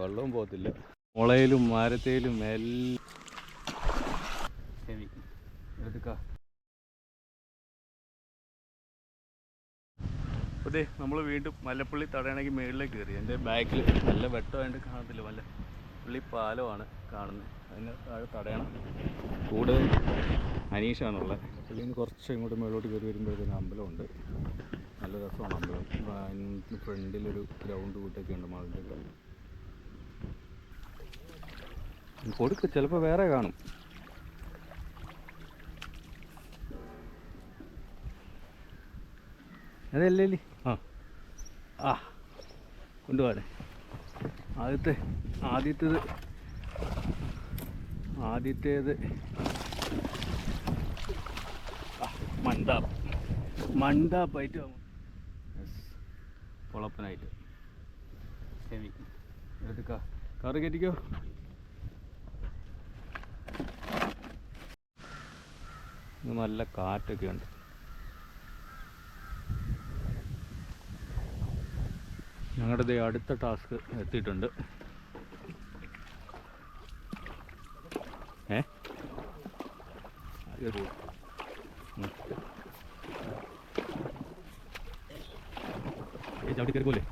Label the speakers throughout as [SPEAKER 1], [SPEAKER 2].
[SPEAKER 1] വെള്ളവും പോകത്തില്ല. മുളയിലും മരത്തേലും എല്ലാം അതെ നമ്മൾ വീണ്ടും മല്ലപ്പള്ളി തടയണമെങ്കിൽ മേളിലേക്ക് കയറി. എന്റെ ബാക്കിൽ നല്ല വെട്ടമായിട്ട് കാണത്തില്ല. മല്ല പുള്ളി പാലമാണ് കാണുന്നത്. അതിന് താഴെ തടയണം. കൂടെ അനീഷാണുള്ളത്. പുള്ളി നിന്ന് കുറച്ച് ഇങ്ങോട്ട് മേളോട്ട് കയറി വരുമ്പോഴത്തേന് അമ്പലമുണ്ട്. നല്ല രസമാണ് അമ്പലം. ഫ്രണ്ടിലൊരു ഗ്രൗണ്ട് കൂട്ടൊക്കെ ഉണ്ട് മതിന്റെ കൊടുക്ക് ചിലപ്പോൾ വേറെ കാണും. അതല്ലേ? ആ. ആ കൊണ്ടുപോകാനേ ആദ്യത്തെ ആദ്യത്തേത് ആദ്യത്തേത്. മണ്ടാപ്പ് മണ്ടാപ്പായിട്ട് പൊളപ്പനായിട്ട്. ഹെവി എടുക്ക കറി കയറ്റിക്കോ. ഇന്ന് നല്ല കാറ്റൊക്കെ ഉണ്ട്. ഞങ്ങളുടെ അടുത്ത ടാസ്ക് എത്തിയിട്ടുണ്ട്. ഏ? ചവിട്ടി കയറി പോലെ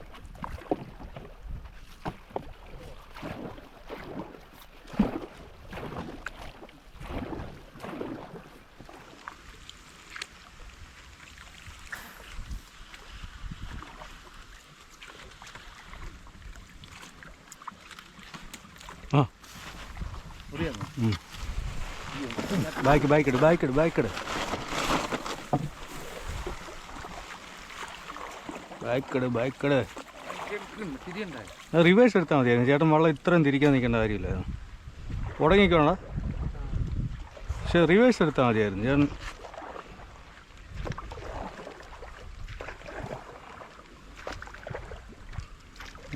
[SPEAKER 1] ആ ബാക്ക് ബാക്ക് ഇട് ബാക്ക് ഇട് ബാക്ക് ഇട്. ബാക്ക് ഇട് ബാക്ക് റിവേഴ്സ് എടുത്താൽ മതിയായിരുന്നു. ചേട്ടൻ വെള്ളം ഇത്രയും തിരിക്കാൻ നിൽക്കേണ്ട കാര്യമില്ലായിരുന്നു ഉടങ്ങിക്കോണ പക്ഷെ റിവേഴ്സ് എടുത്താൽ മതിയായിരുന്നു. ചേട്ടൻ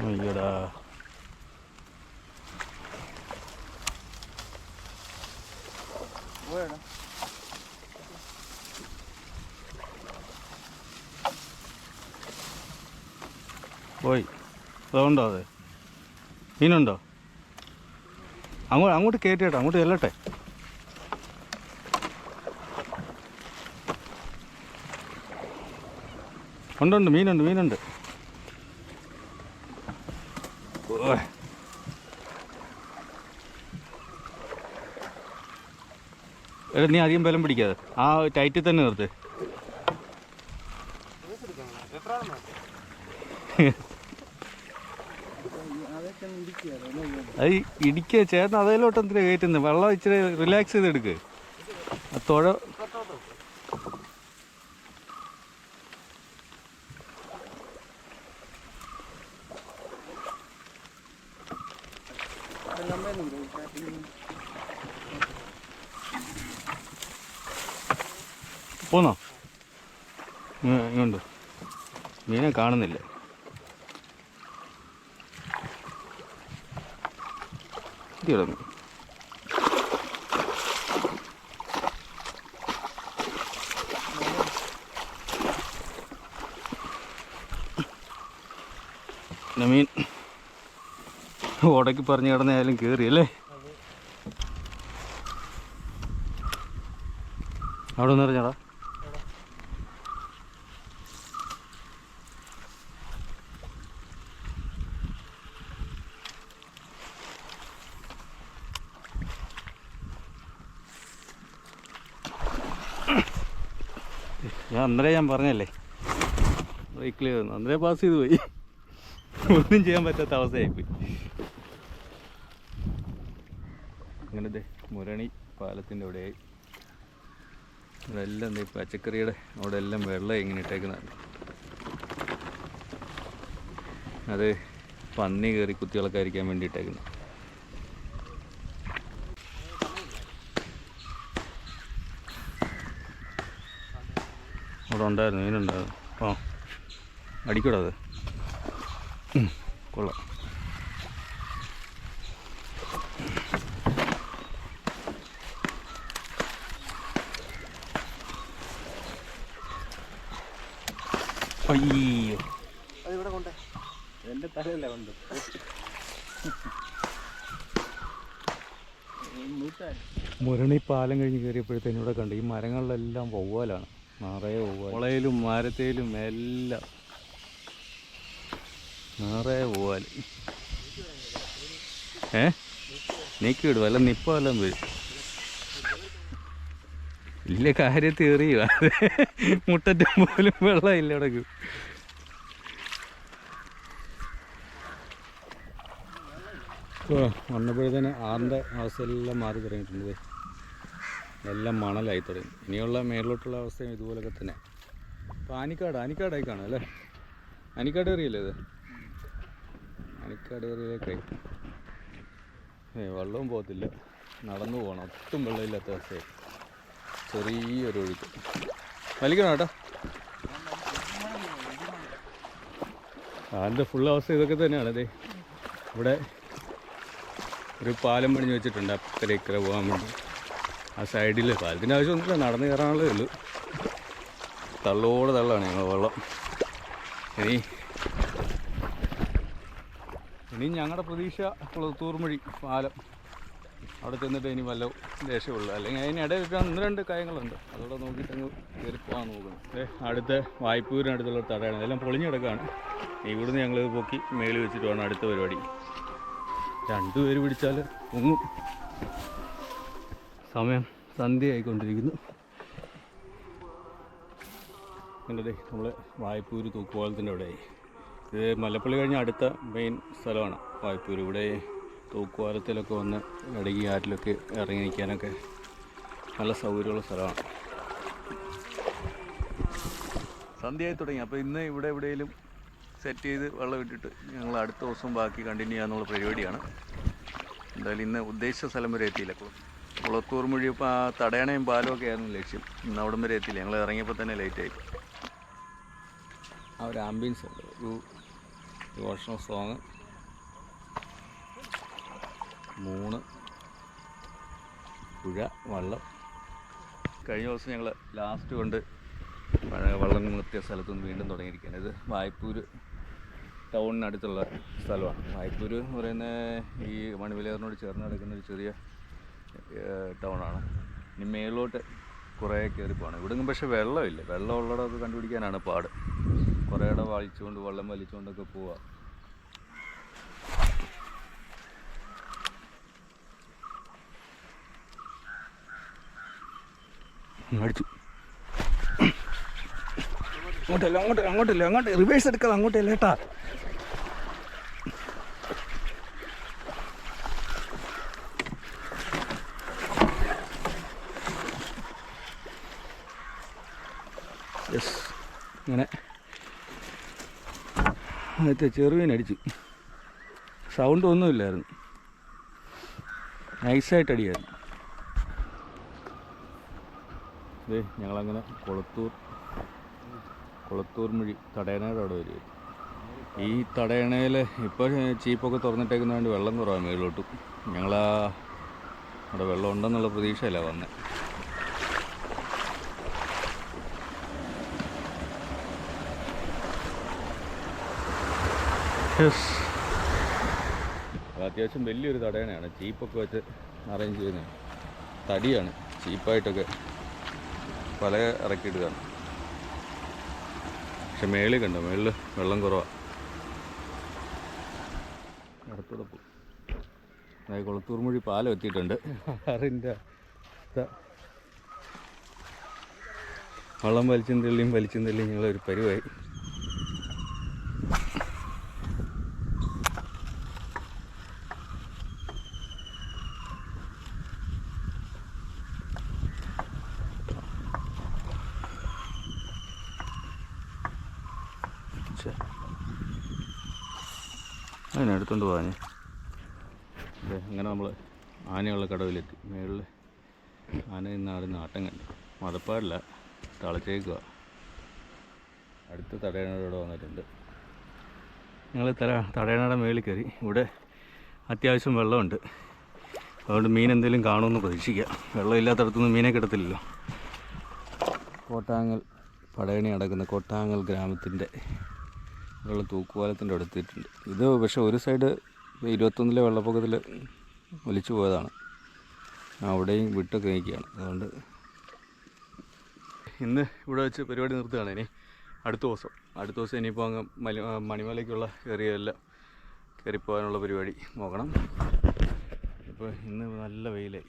[SPEAKER 1] അയ്യടാ. പോയി. അതുകൊണ്ടോ അത്? മീനുണ്ടോ? അങ്ങോട്ട് അങ്ങോട്ട് കയറ്റിയേട്ടോ അങ്ങോട്ട് ചെല്ലട്ടെ. ഉണ്ടുണ്ട് മീനുണ്ട് മീനുണ്ട്. ഓയ്. എടാ നീ അധികം ബലം പിടിക്കാതെ. ആ ടൈറ്റിൽ തന്നെ നിർത്ത്. അത് ഇടിക്കുക ചേട്ടൻ അതേലോട്ടം എന്തിനാ കയറ്റുന്നത് വെള്ളം ഇച്ചിരി റിലാക്സ് ചെയ്തെടുക്ക്. തുഴ പോന്നോ? ഇങ്ങ- ഇങ്ങോട്ട്. മീനെ കാണുന്നില്ല. മീൻ? ഉടക്കി പറഞ്ഞു കിടന്നായാലും കയറിയല്ലേ അവിടെ ഒന്ന് അന്നേരം ഞാൻ പറഞ്ഞല്ലേ? ബ്രേക്കിൽ അന്നേരം പാസ് ചെയ്ത് പോയി. ഒന്നും ചെയ്യാൻ പറ്റാത്ത അവസ്ഥയായിപ്പോയി. അങ്ങനത്തെ മുരണി പാലത്തിന്റെ അവിടെയായി. ഇവിടെല്ലാം ഈ പച്ചക്കറിയുടെ അവിടെ എല്ലാം വെള്ളം ഇങ്ങനെ ഇട്ടേക്കുന്നതാണ് അത് പന്നി കയറി കുത്തികളൊക്കെ അരിക്കാൻ വേണ്ടി ഇട്ടേക്കുന്നത് അവിടെ ഉണ്ടായിരുന്നു. മീനുണ്ടായിരുന്നു ആ അടിക്കൂടാ അത്. കൊള്ളാം. അയ്യോ.
[SPEAKER 2] അതിവിടെ കൊണ്ടേ
[SPEAKER 1] എന്റെ തലയല്ല കൊണ്ട് മുരണി പാലം കഴിഞ്ഞ് കയറിയപ്പോഴത്തേനും ഇവിടെ കണ്ടു ഈ മരങ്ങളിലെല്ലാം വവ്വാലാണ്. നിറയെ മുളയിലും മരത്തേലും എല്ലാം. നിറയെ പോവാൽ ഏ? നീക്കി വിടും അല്ല നിപ്പ വല്ലതും വരും. വലിയ കാര്യത്തിൽ എറിയുക മുട്ടറ്റം പോലും വെള്ളമില്ല ഇടയ്ക്ക് വന്നപ്പോഴത്തേന് ആറിന്റെ അവസ്ഥയെല്ലാം മാറി തുടങ്ങിയിട്ടുണ്ട്. എല്ലാം മണലായി തുടങ്ങി. ഇനിയുള്ള മേളിലോട്ടുള്ള അവസ്ഥയും ഇതുപോലൊക്കെ തന്നെ. അപ്പോൾ ആനിക്കാട് ആനിക്കാടായി കാണും അല്ലേ? ആനിക്കാട് ഏറിയല്ലേ ഇത്? ആനിക്കാട് ഏറിയലേക്കായി ഏ വെള്ളവും പോകത്തില്ല. നടന്നു പോകണം. ഒട്ടും വെള്ളമില്ലാത്ത അവസ്ഥയായി. ചെറിയൊരു ഒഴുക്ക്. വലിക്കണം കേട്ടോ? അതിന്റെ ഫുൾ അവസ്ഥ ഇതൊക്കെ തന്നെയാണ് അതെ ഇവിടെ ഒരു പാലം പണിഞ്ഞ് വെച്ചിട്ടുണ്ട്. അക്കരെ ഇക്കരെ പോകാൻ വേണ്ടി. ആ സൈഡിൽ പാലത്തിന്റെ ആവശ്യമൊന്നുമില്ല നടന്ന് കയറാനുള്ളതേ ഉള്ളൂ. തള്ളോടെ തള്ളാണ് ഞങ്ങൾ വെള്ളം. ഇനി ഇനി ഞങ്ങളുടെ പ്രതീക്ഷ കുളത്തൂർമൊഴി പാലം. അവിടെ ചെന്നിട്ട് ഇനി വല്ല ദേഷ്യമുള്ളൂ. അല്ലെങ്കിൽ അതിനിടയിൽ ഒന്ന് രണ്ട് കാര്യങ്ങളുണ്ട്. അതോടെ നോക്കിയിട്ട് അങ്ങ് കയറി പോകാൻ നോക്കുന്നത് അടുത്ത വായ്പൂരിനടുത്തുള്ള തടയാണ്. ഇതെല്ലാം പൊളിഞ്ഞു കിടക്കുകയാണ് ഇവിടുന്ന് ഞങ്ങൾ പൊക്കി മേളിൽ വെച്ചിട്ട് വേണം അടുത്ത പരിപാടി. രണ്ടുപേര് പിടിച്ചാൽ മുങ്ങും സമയം സന്ധ്യയായിക്കൊണ്ടിരിക്കുന്നു. കണ്ടതേ നമ്മൾ വായ്പൂര് തൂക്കുപാലത്തിന്റെ അവിടെയായി ഇത് മലപ്പള്ളി കഴിഞ്ഞ അടുത്ത മെയിൻ സ്ഥലമാണ് വായ്പൂര്. ഇവിടെ തൂക്കുപാലത്തിലൊക്കെ വന്ന് ഇടകി ആറ്റിലൊക്കെ ഇറങ്ങി നിൽക്കാനൊക്കെ നല്ല സൗകര്യമുള്ള സ്ഥലമാണ്. സന്ധ്യയായി തുടങ്ങി. അപ്പോൾ ഇന്ന് ഇവിടെ എവിടെയെങ്കിലും സെറ്റ് ചെയ്ത് വെള്ളം ഇട്ടിട്ട് ഞങ്ങൾ അടുത്ത ദിവസം ബാക്കി കണ്ടിന്യൂ ചെയ്യാന്നുള്ള പരിപാടിയാണ്. എന്തായാലും ഇന്ന് ഉദ്ദേശിച്ച സ്ഥലം വരെ എത്തിയില്ല. കുള- കുളത്തൂർ മുഴി ആ തടയണയും പാലും ഒക്കെ ആയിരുന്നു ലക്ഷ്യം. ഇന്ന് അവിടം വരെ എത്തിയില്ല. ഞങ്ങൾ ഇറങ്ങിയപ്പോൾ തന്നെ ലേറ്റായി ആ ഒരു ആംബിയൻസ് ഉണ്ട്. ഒരു ഡിവോഷണൽ സോങ് മൂന്ന് പുഴ വള്ളം. കഴിഞ്ഞ ദിവസം ഞങ്ങൾ ലാസ്റ്റ് കൊണ്ട് വള്ളം നിർത്തിയ സ്ഥലത്ത് നിന്ന് വീണ്ടും തുടങ്ങിയിരിക്കുകയാണ്. ഇത് വായ്പൂർ ടൗണിനടുത്തുള്ള സ്ഥലമാണ്. വായ്പൂർ എന്ന് പറയുന്ന ഈ മണിവിലയറിനോട് ചേർന്ന് കിടക്കുന്ന ഒരു ചെറിയ ടൗണാണ്. ഇനി മേളിലോട്ട് കുറേ കയറി പോകണം. ഇവിടെങ്ങും പക്ഷേ വെള്ളമില്ല. വെള്ളം ഉള്ളിടമൊക്കെ കണ്ടുപിടിക്കാനാണ് പാട്. കുറേ ഇടം വലിച്ചുകൊണ്ട് വെള്ളം വലിച്ചുകൊണ്ടൊക്കെ പോവാം. അടിച്ചു അങ്ങോട്ടല്ല അങ്ങോട്ട് അങ്ങോട്ടല്ല അങ്ങോട്ട്. റിവേഴ്സ് എടുക്കാതെ അങ്ങോട്ടല്ല കേട്ടാ ഇങ്ങനെ ആദ്യത്തെ ചെറുവിനെ അടിച്ചു. സൗണ്ട് ഒന്നുമില്ലായിരുന്നു നൈസായിട്ട് അടിയായിരുന്നു. ഇത് ഞങ്ങളങ്ങനെ കൊളത്തൂർ കൊളത്തൂർ മുഴി തടയണയുടെ അവിടെ വരിക ഈ തടയണയിൽ ഇപ്പോൾ ചീപ്പൊക്കെ തുറന്നിട്ടേക്കുന്നതുകൊണ്ട് വെള്ളം കുറവാണ് മേളിലോട്ടും. ഞങ്ങളാ അവിടെ വെള്ളം ഉണ്ടെന്നുള്ള പ്രതീക്ഷയല്ല വന്നത് അത്യാവശ്യം വലിയൊരു തടയണയാണ്. ചീപ്പൊക്കെ വെച്ച് അറേഞ്ച് ചെയ്യുന്നത് തടിയാണ്. ചീപ്പായിട്ടൊക്കെ പല ഇറക്കിയിട്ടതാണ് പക്ഷെ മേളിൽ കണ്ടോ? മേളിൽ വെള്ളം കുറവാണ് അടുത്തൂടെ പോകും അതായത് കുളത്തൂർ മൊഴി പാലം എത്തിയിട്ടുണ്ട്. ആറിന്റെ വള്ളം വലിച്ചും തെള്ളിയും വലിച്ചും തെള്ളിയും ഞങ്ങളൊരു പരിവായി. ഛെ. എടുത്തുകൊണ്ട് പോകാൻ അതെ അങ്ങനെ നമ്മൾ ആനയുള്ള കടവിലെത്തി. മേളിൽ ആന നിന്നാടുന്ന ആട്ടം കണ്ടു. മതപ്പാടില്ല. തളച്ചേക്കുക അടുത്ത തടയണയുടെ വന്നിട്ടുണ്ട്. ഞങ്ങൾ തല തടയണയുടെ മേളിൽ കയറി. ഇവിടെ അത്യാവശ്യം വെള്ളമുണ്ട്. അതുകൊണ്ട് മീൻ എന്തെങ്കിലും കാണുമെന്ന് പ്രതീക്ഷിക്കാം വെള്ളമില്ലാത്തടത്തൊന്നും മീനെ കിടത്തില്ലല്ലോ കോട്ടാങ്ങൽ പടയണി അടക്കുന്ന കോട്ടാങ്ങൽ ഗ്രാമത്തിന്റെ ഉള്ള തൂക്കുപാലത്തിന്റെ അടുത്തിട്ടുണ്ട്. ഇത് പക്ഷേ ഒരു സൈഡ് ഇരുപത്തൊന്നിലെ വെള്ളപ്പൊക്കത്തിൽ ഒലിച്ചു പോയതാണ്. അവിടെയും വിട്ടൊക്കെ നിൽക്കുകയാണ് അതുകൊണ്ട് ഇന്ന് ഇവിടെ വെച്ച് പരിപാടി നിർത്തുകയാണ് ഇനി അടുത്ത ദിവസം. അടുത്ത ദിവസം ഇനിയിപ്പോൾ അങ്ങ് മലി മണിമലയ്ക്കുള്ള കയറിയെല്ലാം കയറിപ്പോകാനുള്ള പരിപാടി നോക്കണം. ഇപ്പോൾ ഇന്ന് നല്ല വെയിലായി.